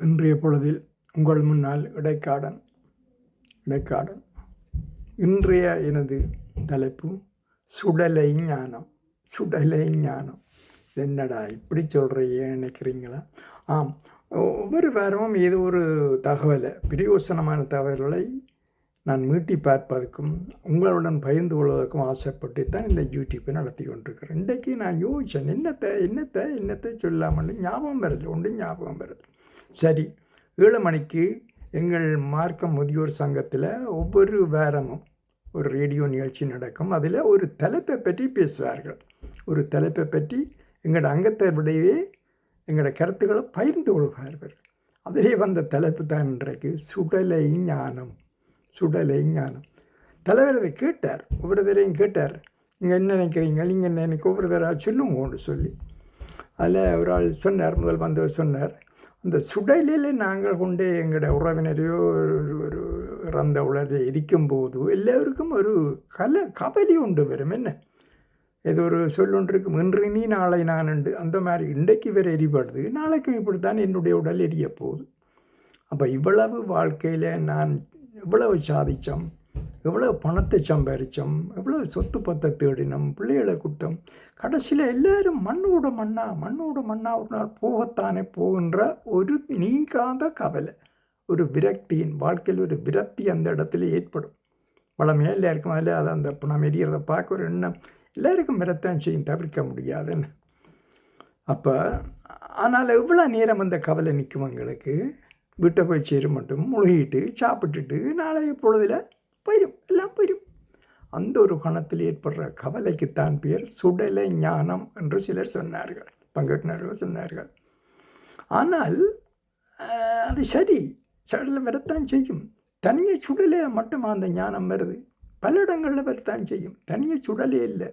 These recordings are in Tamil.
இன்றைய பொழுதில் உங்கள் முன்னால் இடைக்காடன் இடைக்காடன். இன்றைய எனது தலைப்பு சுடலை ஞானம் சுடலை ஞானம். என்னடா இப்படி சொல்கிறீங்க நினைக்கிறீங்களா? ஆம் ஒவ்வொரு வாரமும் ஏதோ ஒரு தகவலை பிரயோசனமான தகவல்களை நான் மீட்டி பார்ப்பதற்கும் உங்களுடன் பகிர்ந்து கொள்வதற்கும் ஆசைப்பட்டு தான் இந்த யூடியூப்பை நடத்தி கொண்டிருக்கிறேன். இன்றைக்கு நான் யோசித்தேன் என்னத்தை என்னத்தை என்னத்தை சொல்லாமல் ஞாபகம் வருது ஒன்று ஞாபகம் வருது சரி ஏழு மணிக்கு எங்கள் மார்க்க முதியோர் சங்கத்தில் ஒவ்வொரு வேரமும் ஒரு ரேடியோ நிகழ்ச்சி நடக்கும். அதில் ஒரு தலைப்பை பற்றி பேசுவார்கள். ஒரு தலைப்பை பற்றி எங்களோட அங்கத்தவருடையவே எங்களோட கருத்துக்களை பகிர்ந்து கொள்வார்கள். அதிலே வந்த தலைப்பு தான் இன்றைக்கு சுடலை ஞானம் சுடலை ஞானம். தலைவர் அதை கேட்டார் ஒவ்வொரு தரையும் கேட்டார் நீங்கள் என்ன நினைக்கிறீங்க? நீங்கள் என்ன எனக்கு ஒவ்வொரு தடவை சொல்லுங்கன்னு சொல்லி. அதில் ஒரு ஆள் சொன்னார் முதல் வந்தவர் சொன்னார் இந்த சுடலில் நாங்கள் கொண்டு எங்களோட உறவினரையோ ஒரு ஒரு இறந்த உலரை இருக்கும்போது எல்லோருக்கும் ஒரு கலை கபலி உண்டு வரும் என்ன? ஏதோ ஒரு சொல்லுன்றிருக்கும் இன்று நீ நாளை நான் உண்டு அந்த மாதிரி இன்றைக்கு வேறு எரிபடுது. நாளைக்கு இப்படித்தான் என்னுடைய உடல் எரிய போகுது அப்போ இவ்வளவு வாழ்க்கையில் நான் இவ்வளவு சாதித்தோம் எவ்வளோ பணத்தை சம்பாரித்தோம் எவ்வளோ சொத்து பத்தை தேடினோம் பிள்ளைகளை குட்டம் கடைசியில் எல்லாரும் மண்ணோட மண்ணா மண்ணோட மண்ணா ஒரு நாள் போகத்தானே போகின்ற ஒரு நீங்காத கவலை. ஒரு விரக்தியின் வாழ்க்கையில் ஒரு விரக்தி அந்த இடத்துல ஏற்படும். வளமையாக எல்லாருக்கும் அதில் அதை அந்த பணம் எரியறதை பார்க்க ஒரு எண்ணம் எல்லாருக்கும் விரத்தான் செய்யும் தவிர்க்க முடியாதுன்னு. அப்போ ஆனால் எவ்வளோ நேரம் அந்த கவலை நிற்கும் எங்களுக்கு? வீட்டை போய் சேர மட்டும் முழுகிட்டு சாப்பிட்டுட்டு நாளைய பொழுதில் போயிடும் எல்லாம் போயிடும் அந்த ஒரு கணத்தில் ஏற்படுற கவலைக்குத்தான் பேர் சுடலை ஞானம் என்று சிலர் சொன்னார்கள் பங்கேற்கினர்கள் சொன்னார்கள். ஆனால் அது சரி சடலை வரத்தான் செய்யும். தனியை சுடலே மட்டுமா அந்த ஞானம் வருது. பல இடங்களில் வரத்தான் செய்யும். தனியை சுடலே இல்லை.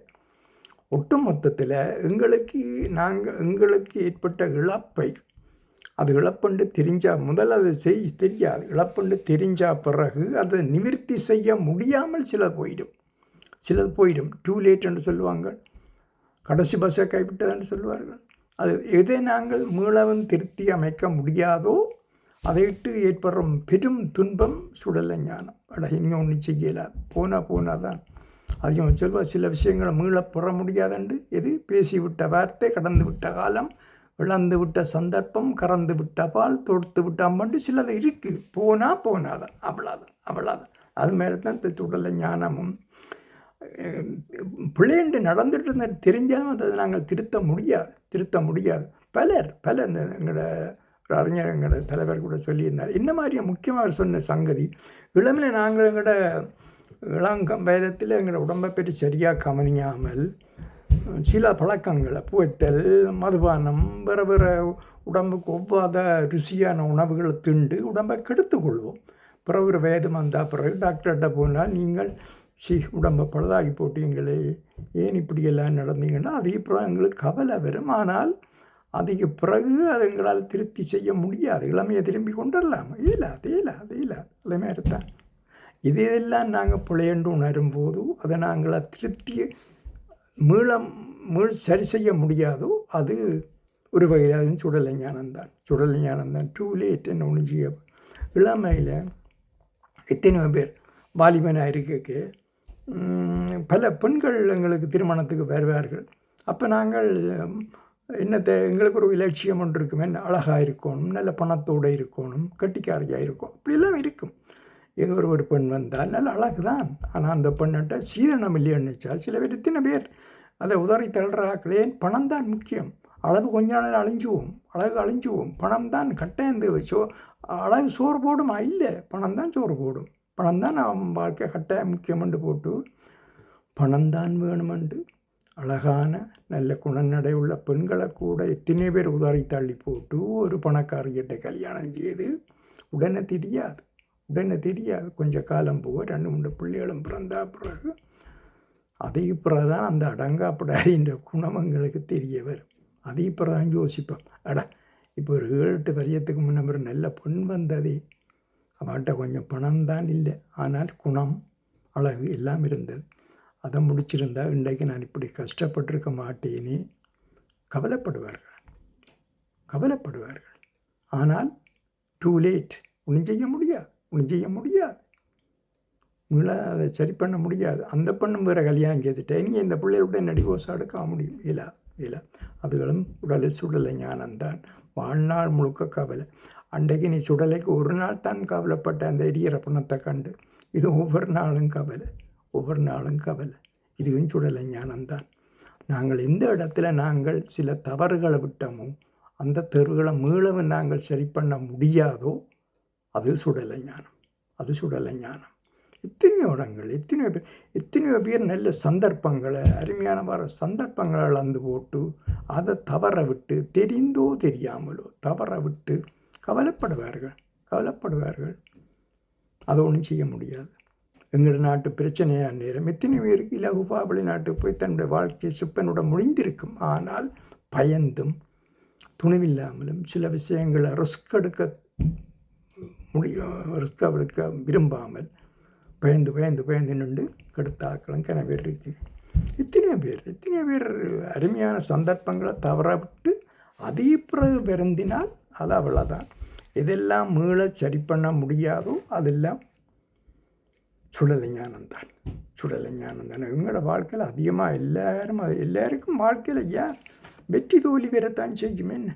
ஒட்டு மொத்தத்தில் எங்களுக்கு நாங்கள் எங்களுக்கு ஏற்பட்ட இழப்பை அது இழப்புண்டு தெரிஞ்சால் முதல்ல அது செய் தெரியாது இழப்புண்டு தெரிஞ்சால் பிறகு அதை நிவர்த்தி செய்ய முடியாமல் சிலர் போயிடும். சிலர் போயிடும். டூ லேட் என்று சொல்லுவாங்க கடைசி பஸ்ஸை கைவிட்டதென்று சொல்லுவார்கள். அது எதை நாங்கள் மீளவும் திருத்தி அமைக்க முடியாதோ அதை விட்டு ஏற்படுற பெரும் துன்பம் சுடலை ஞானம். அட இன்னும் ஒன்றும் செய்யலை. போனால் போனால் தான் அதிகம் சொல்வா சில விஷயங்களை மீள பெற முடியாதுண்டு எது? பேசிவிட்ட வார்த்தை கடந்து விட்ட காலம் இழந்து விட்ட சந்தர்ப்பம் கறந்து விட்ட பால் தொடுத்து விட்ட அம்மண்டு சிலது இருக்குது போனால் போனாதான் அவ்வளோதான் அவ்வளோதான் அது மாதிரி தான் இந்த சுடலை ஞானமும் பிள்ளைண்டு நடந்துட்டு இருந்த தெரிஞ்சாலும் அதை நாங்கள் திருத்த முடியாது திருத்த முடியாது. பலர் பலர் இந்த எங்களோட ஒரு அறிஞர் எங்களோட தலைவர் கூட சொல்லியிருந்தார். இந்த மாதிரி முக்கியமாக சொன்ன சங்கதி இளமையில் நாங்கள் எங்களோட இளங்கம் வேதத்தில் எங்களோட உடம்பை பற்றி சரியாக கவனியாமல் சில பழக்கங்களை புகைத்தல் மதுபானம் வேறு வேறு உடம்புக்கு ஒவ்வாத ருசியான உணவுகளை திண்டு உடம்பை கெடுத்து கொள்வோம் பிறகு ஒரு வேதம் வந்தால் பிறகு டாக்டர்கிட்ட போனால் நீங்கள் சி உடம்பை பழுதாகி போட்டீங்களே ஏன் இப்படியெல்லாம் நடந்தீங்கன்னா அதுக்கப்புறம் எங்களுக்கு கவலை வரும். ஆனால் அதுக்கு பிறகு அது எங்களால் திருப்தி செய்ய முடியாது. இளமையை திரும்பி கொண்டுடலாம் இயலாது இயலாது இயலாது அதே மாதிரி தான். இதையெல்லாம் நாங்கள் பிழையண்டு உணரும்போது அதை நாங்கள் திருப்தி மீளம் மீள் சரி செய்ய முடியாதோ அது ஒரு வகையில் அது சுடலை ஞானம்தான் சுடலை ஞானம்தான் டூ லேட் என்ன ஒன்று செய்ய இளமையில் எத்தனையோ பேர் வாலிபனாக இருக்கக்கு பல பெண்கள் எங்களுக்கு திருமணத்துக்கு வருவார்கள். அப்போ நாங்கள் என்னத்தை எங்களுக்கு ஒரு இலட்சியம் ஒன்று இருக்குமே அழகாக இருக்கணும் நல்ல பணத்தோடு இருக்கணும் கட்டிக்காரியாக இருக்கும் அப்படிலாம் இருக்கும். ஏதோ ஒரு ஒரு பெண் வந்தால் நல்ல அழகு தான் ஆனால் அந்த பெண்ணிட்ட சீரணம் இல்லைன்னு வச்சால் சில பேர் இத்தனை பேர் அதை உதறி தள்ளுறாக்களே பணம் தான் முக்கியம். அளவு கொஞ்ச நாள் அழிஞ்சுவோம். அழகு அழிஞ்சுவோம். பணம் தான் கட்டாயந்து சோ அழகு சோறு போடுமா. இல்லை. பணம் தான் சோறு போடும். பணம் தான் அவன் வாழ்க்கை கட்டாயம் முக்கியமென்று போட்டு பணம் தான் வேணுமென்று அழகான நல்ல குணநடை உள்ள பெண்களை கூட எத்தனை பேர் உதாரி தள்ளி போட்டு ஒரு பணக்காரிகிட்ட கல்யாணம் செய்து உடனே தெரியாது. உடனே தெரியாது. கொஞ்சம் காலம் போக ரெண்டு மூணு பிள்ளைகளும் பிறந்தா பிறகு அதை பிறகு தான் அந்த அடங்காப்படாரின்ற குணம் எங்களுக்கு தெரிய வரும். அதை பிறகு தான் யோசிப்போம். அடா இப்போ ஒரு ஏழு எட்டு வரியத்துக்கு முன்ன ஒரு நல்ல பெண் வந்ததே. அவன்கிட்ட கொஞ்சம் பணம் தான் இல்லை. ஆனால் குணம் அழகு எல்லாம் இருந்தது. அதை முடிச்சிருந்தா இன்றைக்கு நான் இப்படி கஷ்டப்பட்டிருக்க மாட்டேனே. கவலைப்படுவார்கள். கவலைப்படுவார்கள். ஆனால் டூ லேட் ஒன்றும் செய்ய முடியாது. ஒன்றும் செய்ய முடியாது. உங்களால் அதை சரி பண்ண முடியாது. அந்த பெண்ணும் வேறு கல்யாணம் செய்துட்டேன் நீங்கள் இந்த பிள்ளையோட நடிகோசம் எடுக்க முடியும். இல்லை இல்லை. அதுகளும் உடலை சுடலை ஞானம்தான் வாழ்நாள் முழுக்க கவலை. அன்றைக்கு நீ சுடலைக்கு ஒரு நாள் தான் கவலைப்பட்ட அந்த எரியற பணத்தை கண்டு இது ஒவ்வொரு நாளும் கவலை. ஒவ்வொரு நாளும் கவலை. இதுவும் சுடலை ஞானம்தான் நாங்கள் எந்த இடத்துல நாங்கள் சில தவறுகளை விட்டோமோ அந்த தெருவுகளை மீளவும் நாங்கள் சரி பண்ண முடியாதோ அது சுடலை ஞானம் அது சுடலை ஞானம் எத்தனையோ இடங்கள் எத்தனையோ பேர் எத்தனையோ பேர் நல்ல சந்தர்ப்பங்களை அருமையான வர சந்தர்ப்பங்களை இழந்து போட்டு அதை தவற விட்டு தெரிந்தோ தெரியாமலோ தவற விட்டு கவலைப்படுவார்கள் கவலைப்படுவார்கள் அதை ஒன்றும் செய்ய முடியாது எங்கள் நாட்டு பிரச்சனையான நேரம் எத்தனை பேருக்கு இலகுபா வெளிநாட்டுக்கு போய் தன்னுடைய வாழ்க்கையை சுப்பனோட முடிந்திருக்கும் ஆனால் பயந்தும் துணிவில்லாமலும் சில விஷயங்களை ரிஸ்க் எடுக்க முடியும் ரிஸ்க் எடுக்க விரும்பாமல் பயந்து பயந்து பயந்து நின்று கெடுத்தாக்களும் கன பேர் இருக்கு. எத்தனையோ பேர் எத்தனையோ பேர் அருமையான சந்தர்ப்பங்களை தவற விட்டு அதே பிறகு பிறந்தினால் அது அவ்வளோதான் இதெல்லாம் மீள சரி பண்ண முடியாதோ அதெல்லாம் சுடலை ஞானம் தான். சுடலை ஞானம் தான். எங்களோட வாழ்க்கையில் அதிகமாக எல்லாரும் எல்லாருக்கும் வாழ்க்கையில் ஏன் வெற்றி தோல்வி வரத்தான் செய்யும் என்ன?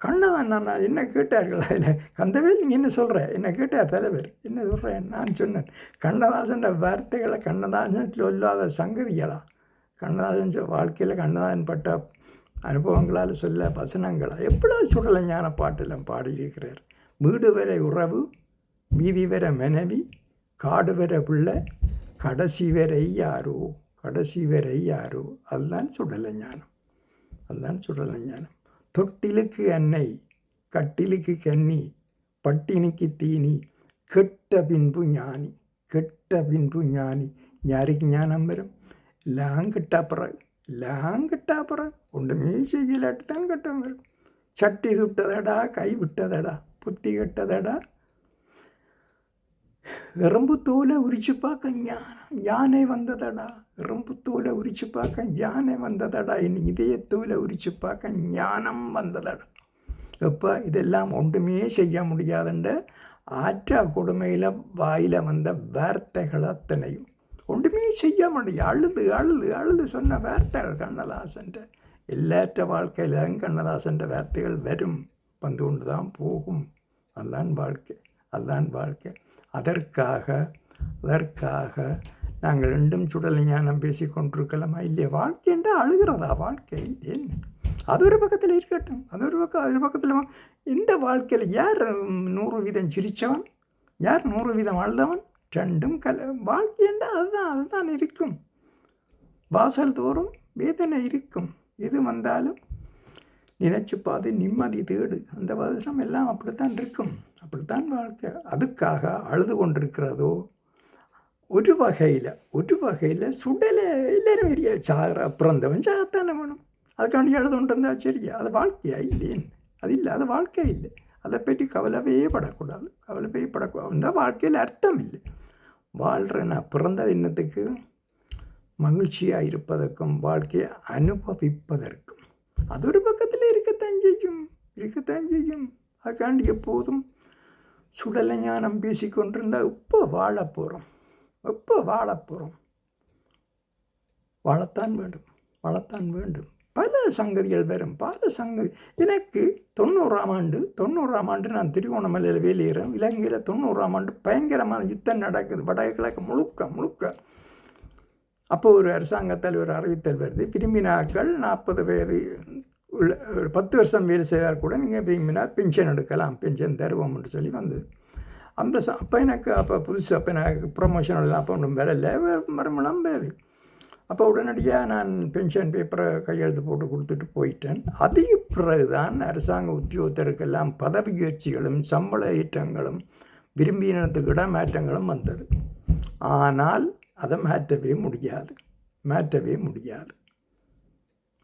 கண்ணதான் நான் என்ன கேட்டார்கள்? அதில் கந்தவேல் நீங்கள் என்ன சொல்கிற என்ன கேட்டார் தலைவர் என்ன சொல்கிறேன் நான் சொன்னேன் கண்ணதாசன் வார்த்தைகளை கண்ணதாசன் சொல்லாத சங்கதிகளா? கண்ணதாசன் வாழ்க்கையில் கண்ணதாசன் பட்ட அனுபவங்களால் சொல்ல வசனங்களா? எப்படா சுடலை ஞான பாட்டெல்லாம் பாடியிருக்கிறார்? வீடு வரை உறவு வீதி வர மனைவி காடு வர பிள்ளை கடைசி வரை யாரோ? கடைசி வரை யாரோ? அதுதான் சுடலை ஞானம். அதுதான் சுடலை ஞானம். தொட்டிலுக்கு அன்னை கட்டிலுக்கு கன்னி பட்டினிக்கு தீனி கெட்ட பின்பு ஞானி கெட்ட பின்பு ஞானி யாருக்கு ஞானம் வரும் எல்லாம் கெட்டா பிறகு எல்லாம் கெட்டா பிறகு ஒன்றுமே செய்யலாட்டு தான் கட்டம் வரும் சட்டி சுட்டதடா கை விட்டதடா புத்தி கெட்டதடா எறும்பு தோலை உரிச்சு பார்க்க ஞானம். யானை வந்ததடா. எறும்பு தோலை உரிச்சு பார்க்க யானை வந்ததடா. என் இதயத்தோலை உரிச்சு பார்க்க ஞானம் வந்ததடா. எப்போ இதெல்லாம் ஒன்றுமே செய்ய முடியாதுண்டு ஆற்றா கொடுமையில் வாயில் வந்த வார்த்தைகள் அத்தனையும். ஒன்றுமே செய்ய முடியும் அழுது அழுது அழுது சொன்ன வார்த்தைகள் கண்ணதாசன்ற. எல்லாற்ற வாழ்க்கையிலும் கண்ணதாசன்ற வார்த்தைகள் வரும். வந்து கொண்டு தான் போகும். அதுதான் வாழ்க்கை. அதுதான் வாழ்க்கை. அதற்காக அதற்காக நாங்கள் ரெண்டும் சுடல் ஞானம் பேசி கொண்டிருக்கலாமா. இல்லையா வாழ்க்கை என்றால் அழுகிறதா? வாழ்க்கை என்ன அது ஒரு பக்கத்தில் இருக்கட்டும். அது ஒரு பக்கம் அது பக்கத்தில் இந்த வாழ்க்கையில் யார் நூறு வீதம் சிரித்தவன்? யார் நூறு வீதம் வாழ்ந்தவன்? ரெண்டும் கல வாழ்க்கை என்றால் அதுதான் அதுதான் இருக்கும். வாசல் தோறும் வேதனை இருக்கும். எது வந்தாலும் நினைச்சு பார்த்து நிம்மதி தேடு. அந்த வருஷம் எல்லாம் அப்படித்தான் இருக்கும். அப்படித்தான் வாழ்க்கை. அதுக்காக அழுது கொண்டிருக்கிறதோ ஒரு வகையில் ஒரு வகையில் சுடலை எல்லாரும் பெரிய சாகிற பிறந்தவன் சாகத்தானே வேணும் அதுக்காண்டி அழுது கொண்டிருந்தா சரியா அது வாழ்க்கையா இல்லையேன்னு அது இல்லை அது வாழ்க்கை இல்லை. அதை பற்றி கவலைவே படக்கூடாது. கவலைவே படக்கூடாது அந்த வாழ்க்கையில் அர்த்தம் இல்லை. வாழ்கிற நான் பிறந்த இன்னத்துக்கு மகிழ்ச்சியாக இருப்பதற்கும் வாழ்க்கையை அனுபவிப்பதற்கும். அது ஒரு பக்கத்தில் இருக்கத்தான் செய்யும் இருக்கத்தான் செய்யும். அதுக்காண்டி எப்போதும் சுடலை ஞானம் பேசிக்கொண்டிருந்தால் இப்போ வாழ போகிறோம்? எப்போ வாழ போகிறோம்? வாழத்தான் வேண்டும் வாழத்தான் வேண்டும். பல சங்கதிகள் வரும் பல சங்கதி எனக்கு தொண்ணூறாம் ஆண்டு தொண்ணூறாம் ஆண்டு நான் திருவோணமலையில் வெளியேறேன் இலங்கையில் தொண்ணூறாம் ஆண்டு பயங்கரமான யுத்தம் நடக்குது வடகிழக்கு முழுக்க முழுக்க. அப்போ ஒரு அரசாங்கத்தில் ஒரு அறிவித்தல் வருது விரும்பினாக்கள் நாற்பது பேர் உள்ள ஒரு பத்து வருஷம் வேலை செய்தால் கூட நீங்கள் விரும்பினா பென்ஷன் எடுக்கலாம். பென்ஷன் தருவோம்னு சொல்லி வந்தது. அந்த ச அப்போ எனக்கு அப்போ புதுசு அப்போ எனக்கு ப்ரொமோஷன் எல்லாம் அப்போ ஒன்றும் வேலை இல்லை மறுமணம் வேலை அப்போ உடனடியாக நான் பென்ஷன் பேப்பரை கையெழுத்து போட்டு கொடுத்துட்டு போயிட்டேன். அதுக்கு பிறகுதான் அரசாங்க உத்தியோகத்தருக்கெல்லாம் பதவி உயர்ச்சிகளும் சம்பள ஏற்றங்களும் விரும்பினத்துக்கு இடமாற்றங்களும் வந்தது. ஆனால் அதை மாற்றவே முடியாது. மாற்றவே முடியாது.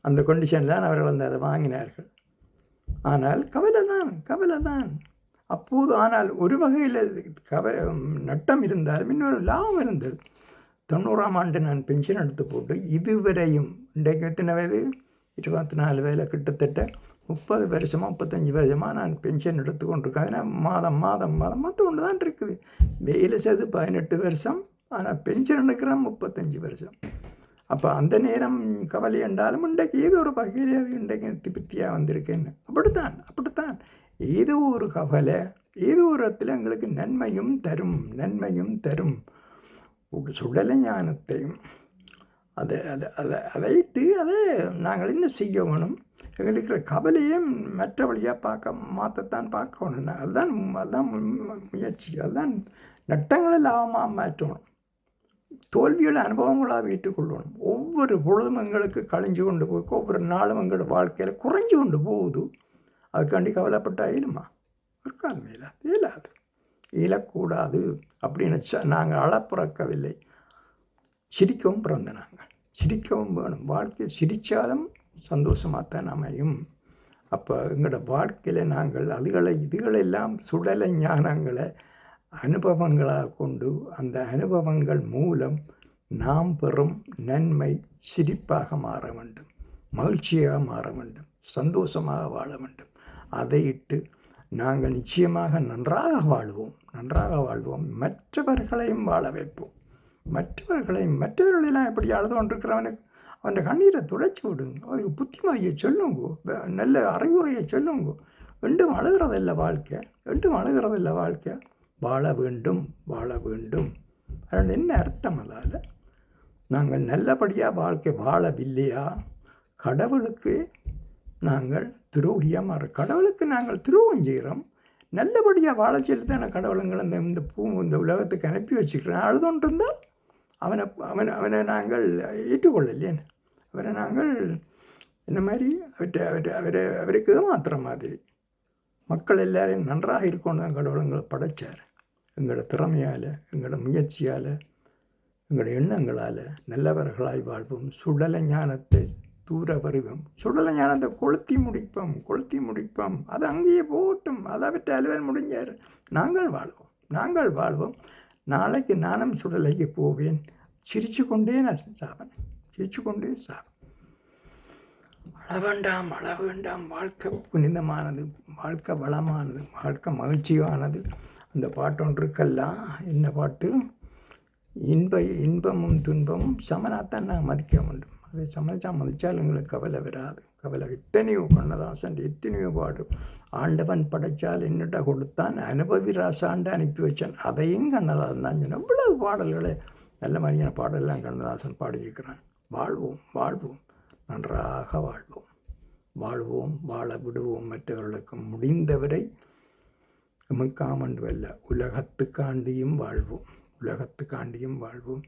அந்த கொண்டிஷன் தான் அவர்கள் வந்து அதை வாங்கினார்கள். ஆனால் கவலை தான் கவலை தான் அப்போது ஆனால் ஒரு வகையில் கவ நட்டம் இருந்தாலும் இன்னொரு லாபம் இருந்தது. தொண்ணூறாம் ஆண்டு நான் பென்ஷன் எடுத்து போட்டு இதுவரையும் இன்றைக்கு எத்தனை வயது? இருபத்தி நாலு வயதில் கிட்டத்தட்ட முப்பது வருஷமாக முப்பத்தஞ்சு வருஷமாக நான் பென்ஷன் எடுத்து கொண்டிருக்கேன். அதனால் மாதம் மாதம் மாதம் மற்ற கொண்டு தான் இருக்குது. வேலை செய்து பதினெட்டு வருஷம் ஆனால் பென்ஷன் எடுக்கிறேன் முப்பத்தஞ்சு வருஷம். அப்போ அந்த நேரம் கவலை என்றாலும் இன்றைக்கு ஏதோ ஒரு வகையில் அது இன்றைக்கு திருப்தியாக வந்திருக்கேன்னு. அப்படித்தான் அப்படித்தான். ஏதோ ஒரு கவலை ஏதோ ஒரு இடத்துல எங்களுக்கு நன்மையும் தரும் நன்மையும் தரும். சுடல ஞானத்தையும் அதை அதை அதை அதைட்டு அதை நாங்கள் என்ன செய்யணும் எங்களுக்கு இருக்கிற கவலையும் மற்ற வழியாக பார்க்க மாற்றத்தான் பார்க்கணும். அதுதான் அதுதான் முயற்சி அதுதான் நட்டங்களை லாபமாக மாற்றணும். தோல்வியோட அனுபவங்களாக வைத்துக்கொள்ளணும் ஒவ்வொரு பொழுதும் எங்களுக்கு கழிஞ்சு கொண்டு போய் ஒவ்வொரு நாளும் எங்களோட வாழ்க்கையில் குறைஞ்சு கொண்டு போகுது. அதுக்காண்டி கவலைப்பட்டா இயலுமா ஒரு காலம் இயலாது. இயலாது இயலக்கூடாது அப்படின்னு வச்சா நாங்கள் அளப்பிறக்கவில்லை. சிரிக்கவும் பிறந்த நாங்கள். சிரிக்கவும் வேணும். வாழ்க்கையை சிரித்தாலும் சந்தோஷமாக தான் அமையும். அப்போ எங்களோட வாழ்க்கையில் நாங்கள் அதுகளை இதுகளெல்லாம் சுடலை ஞானங்களை அனுபவங்களாக கொண்டு அந்த அனுபவங்கள் மூலம் நாம் பெறும் நன்மை சிரிப்பாக மாற வேண்டும் மகிழ்ச்சியாக மாற வேண்டும் சந்தோஷமாக வாழ வேண்டும். அதை இட்டு நாங்கள் நிச்சயமாக நன்றாக வாழ்வோம் நன்றாக வாழ்வோம். மற்றவர்களையும் வாழ வைப்போம். மற்றவர்களையும் மற்றவர்களெல்லாம் எப்படி அழுது கொண்டிருக்கிறவனுக்கு அவன் கண்ணீரை துடைச்சி விடுங்க. அவருக்கு புத்திமதியை சொல்லுங்க நல்ல அறிவுரையை சொல்லுங்க. ரெண்டும் அழுகிறதில்லை வாழ்க்கை ரெண்டும் அழுகிறதில்லை வாழ்க்கை. வாழ வேண்டும் வாழ வேண்டும். அதனால் என்ன அர்த்தம் அதால் நாங்கள் நல்லபடியாக வாழ்க்கை வாழவில்லையா? கடவுளுக்கு நாங்கள் துரோகியமாக மாற கடவுளுக்கு நாங்கள் துரோகம் செய்கிறோம். நல்லபடியாக வாழ சொல்லி தானே கடவுளுங்கள் அந்த இந்த பூ இந்த உலகத்துக்கு அனுப்பி வச்சுக்கிறேன் அழுதொன்று இருந்தால் அவனை அவனை அவனை நாங்கள் ஏற்றுக்கொள்ளலையே அவரை நாங்கள் இந்த மாதிரி? அவற்றை அவற்றை அவரை அவருக்கு மாத்திர மாதிரி. மக்கள் எல்லாரையும் நன்றாக இருக்கணும் தான் கடவுளுங்களை படைத்தார் எங்களோட திறமையால் எங்களோட முயற்சியால் எங்களோட எண்ணங்களால் நல்லவர்களாய் வாழ்வோம். சுடல ஞானத்தை தூர வருவோம். சுடல ஞானத்தை கொளுத்தி முடிப்போம் கொளுத்தி முடிப்போம். அது அங்கேயே போட்டும். அதை விட்டு அலுவல் முடிஞ்சார். நாங்கள் வாழ்வோம். நாங்கள் வாழ்வோம். நாளைக்கு நானும் சுடலைக்கு போவேன். சிரித்து கொண்டே நான் சாவன். சிரித்து கொண்டே சாவன். அழ வேண்டாம் அழ வேண்டாம். வாழ்க்கை புனிதமானது வாழ்க்கை வளமானது வாழ்க்கை மகிழ்ச்சியானது. அந்த பாட்டொன்று இருக்கெல்லாம் என்ன பாட்டு? இன்ப இன்பமும் துன்பமும் சமனாகத்தான் நான் மதிக்க வேண்டும். அதை சமைச்சா மதித்தால் எங்களுக்கு கவலை வராது. கவலை எத்தனையோ கண்ணதாசன் எத்தனையோ பாடு. ஆண்டவன் படைச்சால் என்னட்ட கொடுத்தான் அனுபவி ராசாண்டு அனுப்பி வச்சான். அதையும் கண்ணதாசன் தான் சொன்ன இவ்வளவு பாடல்களை நல்ல மாதிரியான பாடலாம் கண்ணதாசன் பாடியிருக்கிறான். வாழ்வோம் வாழ்வோம். நன்றாக வாழ்வோம். வாழ்வோம் வாழ விடுவோம். மற்றவர்களுக்கு முடிந்தவரை எமக்காமண்டுவல்ல உலகத்துக்காண்டியும் வாழ்வோம் உலகத்துக்காண்டியும் வாழ்வோம்.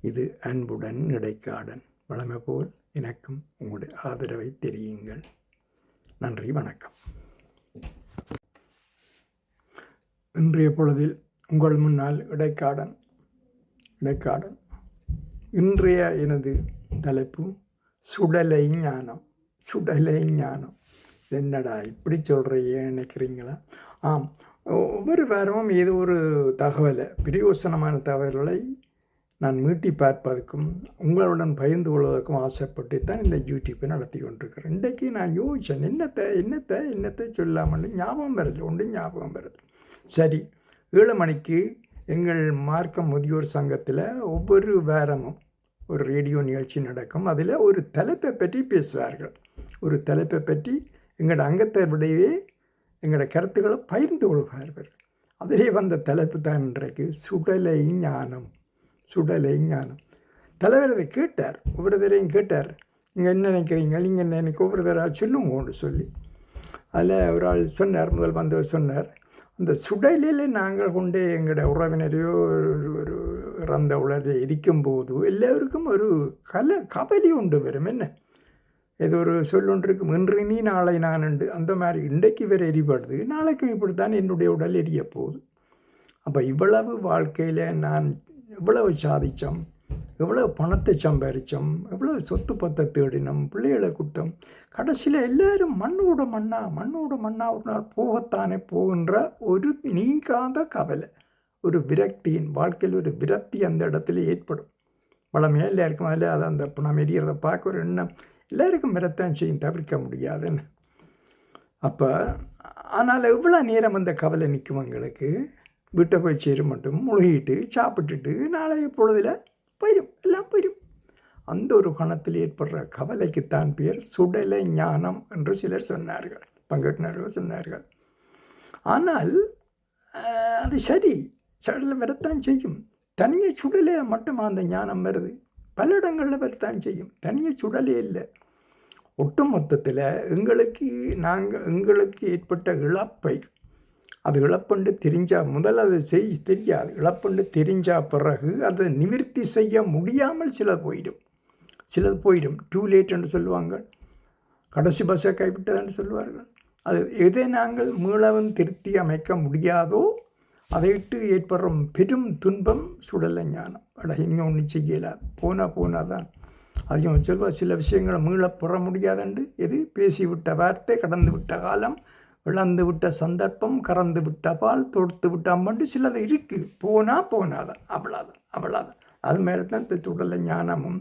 இது அன்புடன் இடைக்காடன். வளமை போல் எனக்கும் உங்களுடைய ஆதரவை தெரியுங்கள். நன்றி வணக்கம். இன்றைய பொழுதில் உங்கள் முன்னால் இடைக்காடன் இடைக்காடன். இன்றைய எனது தலைப்பு சுடலை ஞானம் சுடலை ஞானம். என்னடா இப்படி சொல்கிறியே நினைக்கிறீங்களா? ஆம் ஒவ்வொரு வாரமும் ஏதோ ஒரு தகவலை பிரயோசனமான தகவல்களை நான் மீட்டி பார்ப்பதற்கும் உங்களுடன் பகிர்ந்து கொள்வதற்கும் ஆசைப்பட்டு தான் இந்த யூடியூப்பை நடத்தி கொண்டிருக்கிறேன். இன்றைக்கு நான் யோசித்தேன் என்னத்தை என்னத்தை என்னத்தை சொல்லாமல் ஞாபகம் வரல ஒன்று ஞாபகம் வரல. சரி ஏழு மணிக்கு எங்கள் மார்க்க முதியோர் சங்கத்தில் ஒவ்வொரு வாரமும் ஒரு ரேடியோ நிகழ்ச்சி நடக்கும். அதில் ஒரு தலைப்பை பற்றி பேசுவார்கள். ஒரு தலைப்பை பற்றி எங்களோட அங்கத்தை விடையே எங்களுடைய கருத்துக்களை பகிர்ந்து கொள்வார்கள். அதிலே வந்த தலைப்பு தான் இன்றைக்கு சுடலை ஞானம் சுடலை ஞானம். தலைவர் அதை கேட்டார் ஒவ்வொரு தரையும் கேட்டார். நீங்கள் என்ன நினைக்கிறீங்க? நீங்கள் என்ன நினைக்க ஒவ்வொரு தடவை சொல்லுங்கன்னு சொல்லி. அதில் ஒரு ஆள் சொன்னார் முதல் வந்தவர் சொன்னார் அந்த சுடலில் நாங்கள் கொண்டு எங்களோட உறவினரையோ ஒரு ஒரு இறந்த உலகில் இருக்கும்போது எல்லோருக்கும் ஒரு கல கபலி உண்டு வரும் என்ன? ஏதோ ஒரு சொல்லொன்று இருக்கும். இன்று நீ நாளை நான் உண்டு அந்த மாதிரி இன்றைக்கு வேறு எரிபடுது. நாளைக்கு இப்படித்தான் என்னுடைய உடல் எரிய போகுது. அப்போ இவ்வளவு வாழ்க்கையில் நான் இவ்வளவு சாதித்தோம் எவ்வளோ பணத்தை சம்பாரித்தோம் எவ்வளோ சொத்து பத்தை தேடினோம். பிள்ளைகளை குட்டம் கடைசியில் எல்லோரும் மண்ணோட மண்ணா மண்ணோட மண்ணா ஒரு நாள் போகத்தானே போகின்ற ஒரு நீங்காத கவலை. ஒரு விரக்தியின் வாழ்க்கையில் ஒரு விரக்தி அந்த இடத்துல ஏற்படும். வளமையாக எல்லாருக்கும் அதில் அதை அந்த பணம் எரியறதை பார்க்க ஒரு எண்ணம். எல்லாருக்கும் மிரத்தான் செய்யும் தவிர்க்க முடியாதுன்னு. அப்போ ஆனால் எவ்வளோ நேரம் அந்த கவலை நிற்கும் எங்களுக்கு? வீட்டை போய் சேரும் மட்டும் முழுகிட்டு சாப்பிட்டுட்டு நாளைய பொழுதில் போயிடும் எல்லாம் போயிடும். அந்த ஒரு கணத்தில் ஏற்படுற கவலைக்குத்தான் பேர் சுடலை ஞானம் என்று சிலர் சொன்னார்கள் பங்கேற்றினர்கள் சொன்னார்கள். ஆனால் அது சரி சடலை வரத்தான் செய்யும். தனியை சுடலை மட்டும் அந்த ஞானம் வருது? பல இடங்களில் வரத்தான் செய்யும். தனியை சுடலே இல்லை. ஒட்டு மொத்தத்தில் எங்களுக்கு நாங்கள் எங்களுக்கு ஏற்பட்ட இழப்பை அது இழப்புண்டு தெரிஞ்சால் முதல் அதை செய் தெரியாது. இழப்புண்டு தெரிஞ்சால் பிறகு அதை நிவர்த்தி செய்ய முடியாமல் சிலர் போயிடும். சிலது போயிடும். டூ லேட் என்று சொல்லுவாங்க. கடைசி பஸ்ஸை கைவிட்டதுன்னு சொல்லுவார்கள். அது எதை நாங்கள் மீளவும் திருத்தி அமைக்க முடியாதோ அதை விட்டு ஏற்படுற பெரும் துன்பம் சுடலை ஞானம். அட இனியும் ஒன்றும் செய்யலை. போனால் போனால் தான். அதிகம் சொல்வா சில விஷயங்களை மீள பெற முடியாதண்டு எது? பேசிவிட்ட வார்த்தை கடந்து விட்ட காலம் இழந்து விட்ட சந்தர்ப்பம் கறந்து விட்ட பால் தொடுத்து விட்ட அம்மண்டு சிலது இருக்குது போனால் போனாதான் அவ்வளோதான் அவ்வளோதான் அது மாதிரி தான் இந்த ஞானமும்.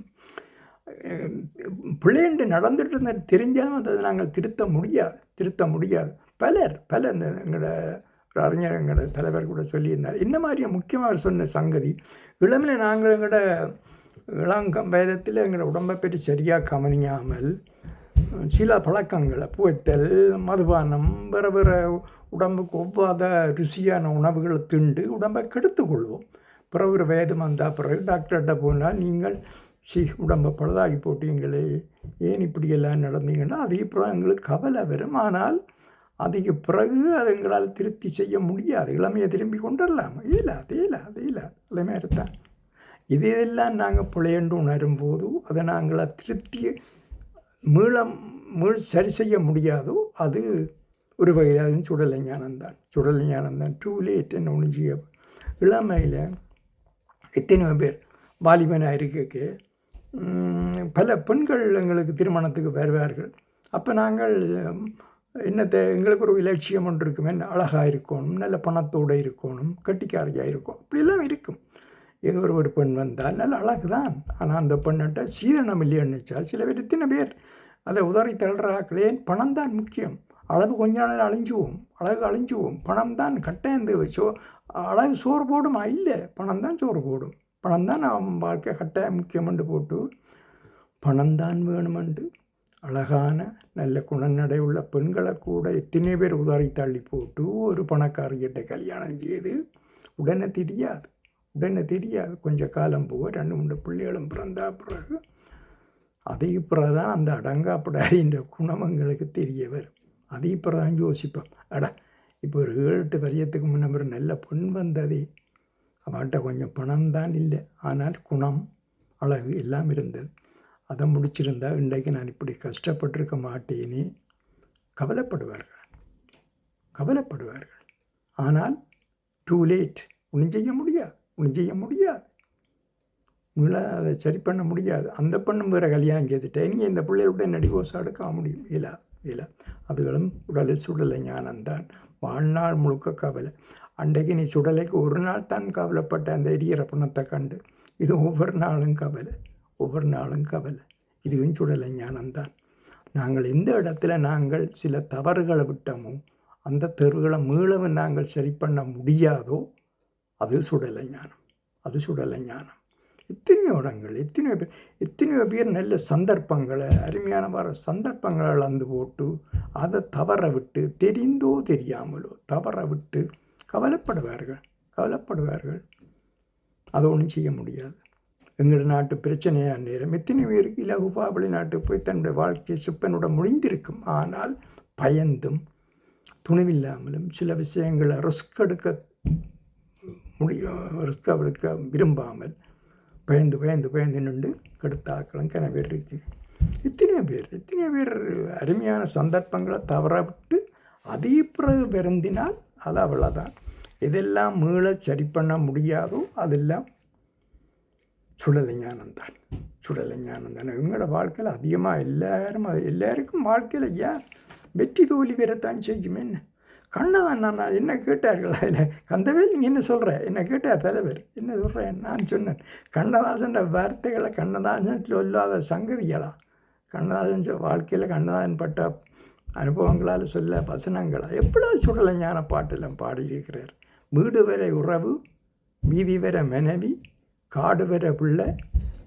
பிள்ளைண்டு நடந்துட்டு இருந்த தெரிஞ்சாலும் அதை நாங்கள் திருத்த முடியாது திருத்த முடியாது. பலர் பலர் இந்த எங்களோட ஒரு அறிஞர் எங்களோட தலைவர் கூட சொல்லியிருந்தார். இந்த மாதிரி முக்கியமாக அவர் சொன்ன சங்கதி இளமையில் நாங்கள் எங்களோட இளங்கம் வேதத்தில் எங்களோட உடம்பை பற்றி சரியாக கவனியாமல் சில பழக்கங்களை புகைத்தல் மதுபானம் வேறு வேறு உடம்புக்கு ஒவ்வாத ருசியான உணவுகளை திண்டு உடம்பை கெடுத்து கொள்வோம். பிறகு ஒரு வேதம் வந்தால் பிறகு டாக்டர்கிட்ட போனால் நீங்கள் சி உடம்பை பழுதாகி போட்டீங்களே ஏன் இப்படியெல்லாம் நடந்தீங்கன்னா அதுக்கப்புறம் எங்களுக்கு கவலை வரும். ஆனால் அதுக்கு பிறகு அது எங்களால் திருப்தி செய்ய முடியாது. இளமையை திரும்பி கொண்டுடலாம்? இல்லை அதே இல்லை அதே இல்லை. அதே மாதிரி தான் இதையெல்லாம் நாங்கள் பிழையண்டு உணரும்போது அதை நாங்களை திருப்தி மீளம் மீள் சரி செய்ய முடியாதோ அது ஒரு வகையில் அது சுடலை ஞானம்தான் சுடலை ஞானம்தான் டூ லேட் என்ன ஒன்று இளமையில் எத்தனையோ பேர் வாலிபனாக இருக்கக்கு பல பெண்கள் எங்களுக்கு திருமணத்துக்கு வருவார்கள். அப்போ நாங்கள் என்னத்தை எங்களுக்கு ஒரு இலட்சியம் ஒன்று இருக்குமே. என்ன அழகாக இருக்கணும் நல்ல பணத்தோடு இருக்கணும் கட்டிக்காரியாக இருக்கும் அப்படிலாம் இருக்கும். ஏதோ ஒரு ஒரு பெண் வந்தால் நல்ல அழகு தான். ஆனால் அந்த பெண்ணிட்ட சீரணம் இல்லைன்னு வச்சால் சில பேர் இத்தனை பேர் அதை உதறி தள்ளுறாக்களே பணம் தான் முக்கியம். அளவு கொஞ்ச நாள் அழிஞ்சுவோம். அழகு அழிஞ்சுவோம். பணம் தான் கட்டேந்து சோ அளவு சோறு போடுமா? இல்லை. பணம் தான் சோறு போடும். பணம் தான் அவன் வாழ்க்கை கட்டாயம் முக்கியமென்று போட்டு பணம் தான் வேணுமென்று அழகான நல்ல குணநடை உள்ள பெண்களை கூட எத்தனை பேர் உதாரி தள்ளி போட்டு ஒரு பணக்காரர்கிட்ட கல்யாணம் செய்து உடனே தெரியாது உடனே தெரியாது. கொஞ்சம் காலம் போக ரெண்டு மூணு பிள்ளைகளும் பிறந்தா பிறகு அதே பிறகு தான் அந்த அடங்காப்படாரின்ற குணம் எங்களுக்கு தெரிய வரும். அதே பிறகு தான் யோசிப்போம். அடா இப்போ ஒரு ஏழு எட்டு வரியத்துக்கு முன்ன ஒரு நல்ல பெண் வந்ததே. அவன்கிட்ட கொஞ்சம் பணம் தான் இல்லை. ஆனால் குணம் அழகு எல்லாம் இருந்தது. அதை முடிச்சிருந்தா இன்றைக்கு நான் இப்படி கஷ்டப்பட்டிருக்க மாட்டேனே. கவலைப்படுவார்கள். கவலைப்படுவார்கள். ஆனால் டூ லேட் ஒன்றும் செய்ய முடியாது. ஒன்றும் செய்ய முடியாது. உங்களால் அதை சரி பண்ண முடியாது. அந்த பெண்ணும் வேறு கல்யாணம் செய்துட்டேன் நீங்கள் இந்த பிள்ளைகளுடைய நடிகோசம் எடுக்க முடியும்? இல்லை இல்லை. அதுகளும் உடலில் சுடலை ஞானம்தான். வாழ்நாள் முழுக்க கவலை. அன்றைக்கு நீ சுடலைக்கு ஒரு நாள் தான் கவலைப்பட்ட அந்த எரியற பணத்தை கண்டு. இது ஒவ்வொரு நாளும் கவலை. ஒவ்வொரு நாளும் கவலை. இதுவும் சுடலை ஞானம்தான். நாங்கள் எந்த இடத்துல நாங்கள் சில தவறுகளை விட்டோமோ அந்த தெருவுகளை மீளவும் நாங்கள் சரி பண்ண முடியாதோ அது சுடலை ஞானம். அது சுடலை ஞானம். எத்தனையோ இடங்கள் எத்தனையோ பேர் எத்தனையோ பேர் நல்ல சந்தர்ப்பங்களை அருமையான வர சந்தர்ப்பங்களை இழந்து போட்டு அதை தவற விட்டு தெரிந்தோ தெரியாமலோ தவற விட்டு கவலைப்படுவார்கள். கவலைப்படுவார்கள். அதை ஒன்றும் செய்ய முடியாது. எங்கள் நாட்டு பிரச்சனையாக நேரம்? எத்தனை பேருக்கு இலகுபா வெளிநாட்டுக்கு போய் தன்னுடைய வாழ்க்கையை சுப்பனோட முடிந்திருக்கும்? ஆனால் பயந்தும் துணிவில்லாமலும் சில விஷயங்களை ரிஸ்க் எடுக்க முடியும் ரிஸ்க் எடுக்க விரும்பாமல் பயந்து பயந்து பயந்து நின்று கெடுத்தாக்களும் கன பேர் இருக்கு? எத்தனையோ பேர்? எத்தனையோ பேர் அருமையான சந்தர்ப்பங்களை தவற விட்டு அதே பிறகு பிறந்தினால் அது அவ்வளோதான் இதெல்லாம் மீள சரி பண்ண முடியாதோ அதெல்லாம் சுடலை ஞானம் தான் சுடலை ஞானம் வாழ்க்கையில் அதிகமாக எல்லாரும் எல்லாருக்கும் வாழ்க்கையில் ஏன் வெற்றி தோல்வி பெறத்தான் செய்யும் என்ன? கண்ணதான் நான் என்ன கேட்டார்கள்? அதில் கந்தவேல் நீங்கள் என்ன சொல்கிற என்ன கேட்டார் தலைவர்? என்ன சொல்கிறேன் நான் சொன்னேன். கண்ணதாசன் வார்த்தைகளை கண்ணதாசன் சொல்லாத சங்கதிகளா? கண்ணதாசன் வாழ்க்கையில் கண்ணதாசன் பட்ட அனுபவங்களால் சொல்ல வசனங்களா? எப்படா சுடலை ஞான பாட்டெல்லாம் பாடியிருக்கிறார்? வீடு வரை உறவு வீதி வர மனைவி காடு வர பிள்ளை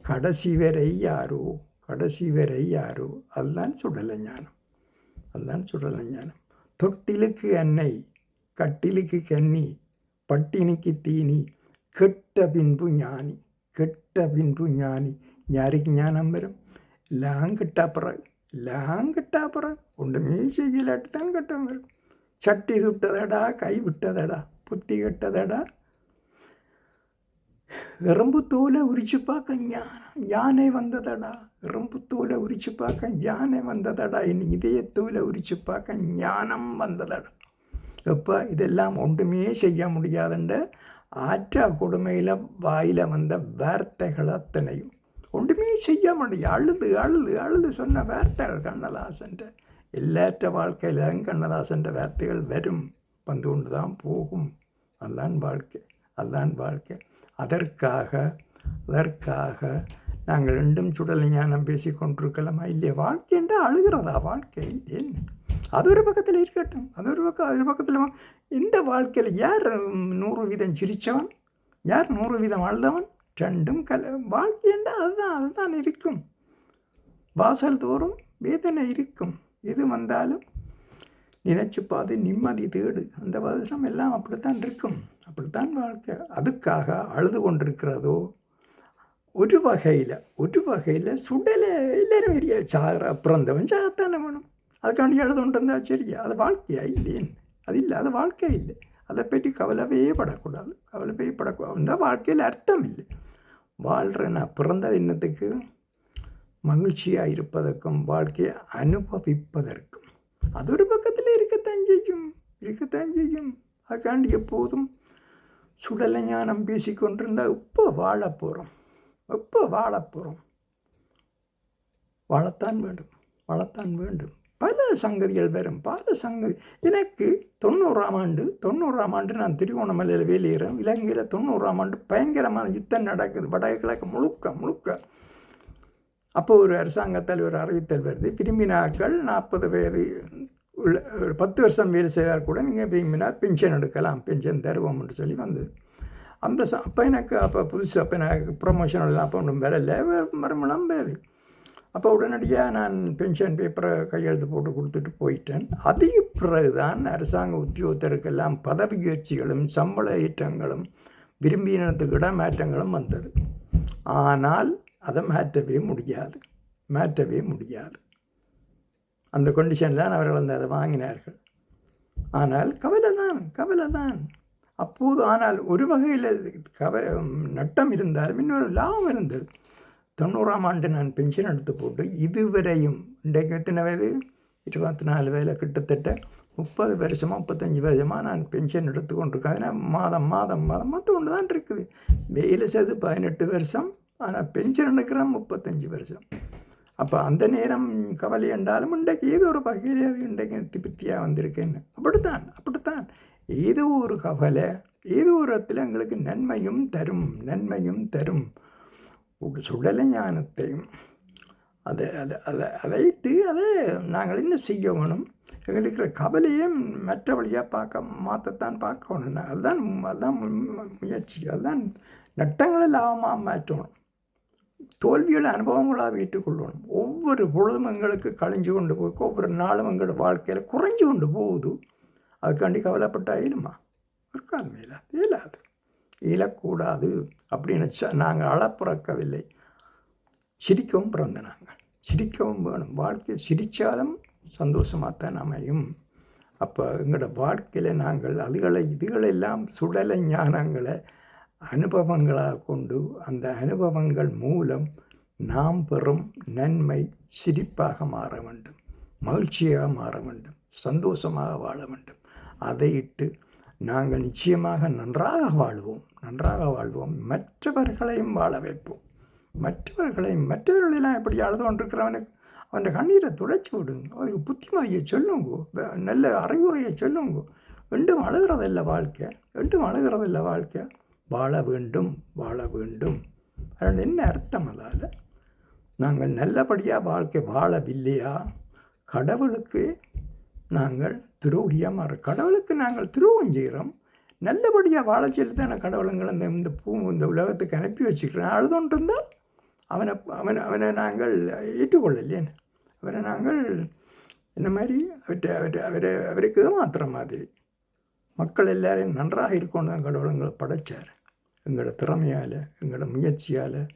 கடைசி வரை யாரோ கடைசி வரை யாரோ அதுதான் சுடல ஞானம் அதுதான் சுடல ஞானம் தொட்டிலுக்கு அன்னை கட்டிலுக்கு கன்னி பட்டினிக்கு தீனி கெட்ட பின்பு ஞானி கெட்ட பின்பு ஞானி யாருக்கு ஞானம் வரும் எல்லாம் கெட்டா பிறகு எல்லாம் கெட்டா பிறகு ஒன்றுமே செய்யலாட்டு தான் கட்டம் வரும் சட்டி சுட்டதடா கை விட்டதடா புத்தி கெட்டதடா எறும்பு தோலை உரிச்சு பார்க்க ஞானம் யானை வந்ததடா. எறும்பு தோலை உரிச்சு பார்க்க யானை வந்ததடா. இனி இதயத்தோலை உரிச்சு பார்க்க ஞானம் வந்ததடா. எப்போ இதெல்லாம் ஒன்றுமே செய்ய முடியாதுன்ற ஆற்ற கொடுமையில் வாயில் வந்த வார்த்தைகள் அத்தனையும். ஒன்றுமே செய்ய முடியும் அழுது அழுது அழுது சொன்ன வார்த்தைகள் கண்ணதாசன்ற. எல்லாற்ற வாழ்க்கையிலும் கண்ணதாசன்ற வார்த்தைகள் வரும். வந்து கொண்டு தான் போகும். அதுதான் வாழ்க்கை அதுதான் வாழ்க்கை. அதற்காக அதற்காக நாங்கள் ரெண்டும் சுடல் ஞானம் பேசி கொண்டிருக்கலாமா. இல்லையா வாழ்க்கை அழுகிறதா? வாழ்க்கை ஏன் அது ஒரு பக்கத்தில் இருக்கட்டும். அது ஒரு பக்கம் அது ஒரு பக்கத்தில் இந்த வாழ்க்கையில் யார் நூறு வீதம் சிரித்தவன்? யார் நூறு வீதம் வாழ்ந்தவன்? ரெண்டும் கல வாழ்க்கை அதுதான் அதுதான் இருக்கும். வாசல் தோறும் வேதனை இருக்கும். எது வந்தாலும் நினைச்சு பார்த்து நிம்மதி தேடு. அந்த வசனம் எல்லாம் அப்படித்தான் இருக்கும். அப்படித்தான் வாழ்க்கை. அதுக்காக அழுது கொண்டிருக்கிறதோ ஒரு வகையில் ஒரு வகையில் சுடலை எல்லாரும் பெரிய சாகிற பிறந்தவன் சாகத்தானே வேணும் அதுக்காண்டி எழுத கொண்டிருந்தா சரியா அது வாழ்க்கையா இல்லையேன்னு அது இல்லை அது வாழ்க்கை இல்லை. அதை பற்றி கவலைவே படக்கூடாது. கவலைவே படக்கூடாது. அந்த வாழ்க்கையில் அர்த்தம் இல்லை. வாழ்கிறேன்னா பிறந்த இன்னத்துக்கு மகிழ்ச்சியாக இருப்பதற்கும் வாழ்க்கையை அனுபவிப்பதற்கும். அது ஒரு பக்கத்தில் இருக்கத்தான் செய்யும். இருக்கத்தான் செய்யும். அதுக்காண்டி எப்போதும் சுடலை ஞானம் பேசிக்கொண்டிருந்தால் இப்போ வாழ போகிறோம் எப்போ வாழ போகிறோம் வாழத்தான் வேண்டும் வாழத்தான் வேண்டும். பல சங்கதிகள் வரும் பல சங்கதி எனக்கு தொண்ணூறாம் ஆண்டு தொண்ணூறாம் ஆண்டு நான் திருவோணமலையில் வெளியேறேன் இலங்கையில் தொண்ணூறாம் ஆண்டு பயங்கரமான யுத்தம் நடக்குது வடகிழக்கு முழுக்க முழுக்க. அப்போ ஒரு அரசாங்கத்தில் ஒரு அறிவித்தல் வருது விரும்பினாக்கள் நாற்பது பேர் ஒரு பத்து வருஷம் வேலை செய்தால் கூட நீங்கள் விரும்பினால் பென்ஷன் எடுக்கலாம். பென்ஷன் தருவோம் என்று சொல்லி வந்தது. அந்த ச அப்போ எனக்கு அப்போ புதுசு அப்போ எனக்கு ப்ரொமோஷன் எல்லாம் அப்போ ஒன்றும் வரல. மறுமணம் வேலை அப்போ உடனடியாக நான் பென்ஷன் பேப்பரை கையெழுத்து போட்டு கொடுத்துட்டு போயிட்டேன். அதுக்கு பிறகு தான் அரசாங்க உத்தியோகத்தருக்கெல்லாம் பதவி உயர்ச்சிகளும் சம்பள ஏற்றங்களும் விரும்பினத்துக்கு இடமாற்றங்களும் வந்தது. ஆனால் அதை மாற்றவே முடியாது. மாற்றவே முடியாது. அந்த கொண்டிஷன் தான் அவர்கள் வந்து அதை வாங்கினார்கள். ஆனால் கவலை தான் கவலை தான் அப்போது ஆனால் ஒரு வகையில் கவ நட்டம் இருந்தாலும் இன்னொரு லாபம் இருந்தது. தொண்ணூறாம் ஆண்டு நான் பென்ஷன் எடுத்து போட்டு இதுவரையும் இன்றைக்கு எத்தனை வயது? இருபத்தி நாலு வயதில் கிட்டத்தட்ட முப்பது வருஷமாக முப்பத்தஞ்சு வருஷமாக நான் பென்ஷன் எடுத்து கொண்டிருக்கேன் அதனால் மாதம் மாதம் மாதம் மற்ற ஒன்று தான் இருக்குது. வெயில் செய்து பதினெட்டு வருஷம் ஆனால் பென்ஷன் எடுக்கிறேன் முப்பத்தஞ்சு வருஷம். அப்போ அந்த நேரம் கவலை என்றாலும் இன்றைக்கு ஏதோ ஒரு வகையில் அது இன்றைக்கு திருப்தியாக வந்திருக்கேன்னு. அப்படித்தான் அப்படித்தான். ஏதோ ஒரு கவலை ஏதோ ஒரு இடத்துல எங்களுக்கு நன்மையும் தரும் நன்மையும் தரும். சுடல ஞானத்தையும் அதை அதை அதை அதைட்டு அதை நாங்கள் என்ன செய்ய வேணும் எங்களுக்கு கவலையே மற்ற வழியாக பார்க்க மாற்றத்தான் பார்க்கணும். அதுதான் அதுதான் முயற்சி அதுதான் நட்டங்களை லாபமாக மாற்றணும். தோல்வியோட அனுபவங்களாக வைத்துக்கொள்ளணும் ஒவ்வொரு பொழுதும் எங்களுக்கு கழிஞ்சு கொண்டு போய் ஒவ்வொரு நாளும் எங்களோட வாழ்க்கையில் குறைஞ்சு கொண்டு போகுது. அதுக்காண்டி கவலைப்பட்டா இயலுமா இருக்காது மேல இயலாது. இயலக்கூடாது அப்படின்னு நாங்கள் அளப்பிறக்கவில்லை. சிரிக்கவும் பிறந்த நாங்கள் சிரிக்கவும் வேணும். வாழ்க்கையை சிரித்தாலும் சந்தோஷமாக தான் அமையும். அப்போ எங்களோட வாழ்க்கையில் நாங்கள் அதுகளை இதுகளெல்லாம் சுடலை ஞானங்களை அனுபவங்களாக கொண்டு அந்த அனுபவங்கள் மூலம் நாம் பெறும் நன்மை சிரிப்பாக மாற வேண்டும் மகிழ்ச்சியாக மாற வேண்டும் சந்தோஷமாக வாழ வேண்டும். அதை இட்டு நாங்கள் நிச்சயமாக நன்றாக வாழ்வோம் நன்றாக வாழ்வோம். மற்றவர்களையும் வாழ வைப்போம். மற்றவர்களையும் மற்றவர்களெல்லாம் எப்படி அழுது கொண்டிருக்கிறவனுக்கு அவன் கண்ணீரை துடைச்சி விடுங்க. அவருக்கு புத்திமதியை சொல்லுங்க நல்ல அறிவுரையை சொல்லுங்க. ரெண்டும் அழுகிறதில்லை வாழ்க்கை ரெண்டும் அழுகிறதில்லை வாழ்க்கை. வாழ வேண்டும் வாழ வேண்டும். அதனால் என்ன அர்த்தம் அதால்? நாங்கள் நல்லபடியாக வாழ்க்கை வாழவில்லையா? கடவுளுக்கு நாங்கள் துரோகியமாக மாற கடவுளுக்கு நாங்கள் துரோகம் செய்கிறோம். நல்லபடியாக வாழ சொல்லி தானே கடவுளுங்களை இந்த இந்த பூ இந்த உலகத்துக்கு அனுப்பி வச்சுக்கிறேன் அழுதொன்று இருந்தால் அவனை அவனை அவனை நாங்கள் ஏற்றுக்கொள்ளலையே. அவனை நாங்கள் இந்த மாதிரி? அவற்றை அவற்றை அவரை அவருக்கு மாத்திர மாதிரி. மக்கள் எல்லாரையும் நன்றாக இருக்கணும் தான் கடவுளுங்களை படைத்தார் எங்களோட திறமையால் எங்களோட முயற்சியால்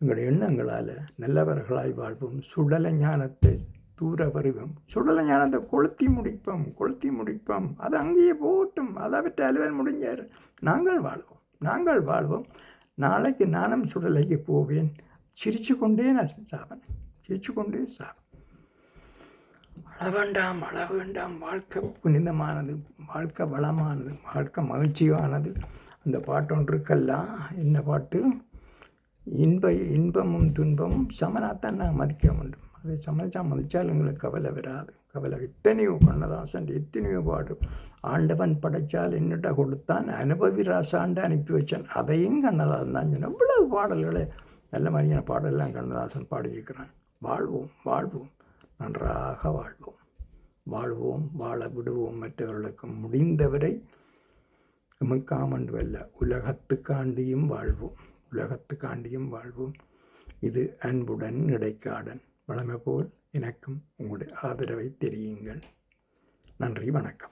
எங்களோட எண்ணங்களால் நல்லவர்களாய் வாழ்வோம். சுடல ஞானத்தை தூர வருவோம். சுடல ஞானத்தை கொளுத்தி முடிப்போம் கொளுத்தி முடிப்போம். அது அங்கேயே போட்டும். அதை விட்டு அலுவல் முடிஞ்சார். நாங்கள் வாழ்வோம். நாங்கள் வாழ்வோம். நாளைக்கு நானும் சுடலைக்கு போவேன். சிரிச்சு கொண்டே நான் சாவன். சிரிச்சு கொண்டே சாவன். அளவேண்டாம் அளவேண்டாம் வாழ்க்கை புனிதமானது வாழ்க்கை வளமானது வாழ்க்கை மகிழ்ச்சியானது. அந்த பாட்டு ஒன்று இருக்கெல்லாம் என்ன பாட்டு? இன்ப இன்பமும் துன்பமும் சமனாத்தான் நாங்கள் மதிக்க வேண்டும். அதை சமைச்சா மதித்தால் எங்களுக்கு கவலை வராது. கவலை எத்தனையோ கண்ணதாசன் எத்தனையோ பாடு. ஆண்டவன் படைச்சால் என்னட்ட கொடுத்தான் அனுபவி ராசாண்டு அனுப்பி வச்சான். அதையும் கண்ணதாசன் தான் சொன்னேன். இவ்வளவு பாடல்களே. நல்ல மாதிரியான பாடலாம் கண்ணதாசன் பாடியிருக்கிறான். வாழ்வோம் வாழ்வோம். நன்றாக வாழ்வோம். வாழ்வோம் வாழ விடுவோம். மற்றவர்களுக்கு முடிந்தவரை எமக்காமண்டு அல்ல உலகத்துக்காண்டியும் வாழ்வோம். உலகத்துக்காண்டியும் வாழ்வோம். இது அன்புடன் இடைக்காடன். வளமை போல் எனக்கும் உங்களுடைய ஆதரவை தெரியுங்கள். நன்றி வணக்கம்.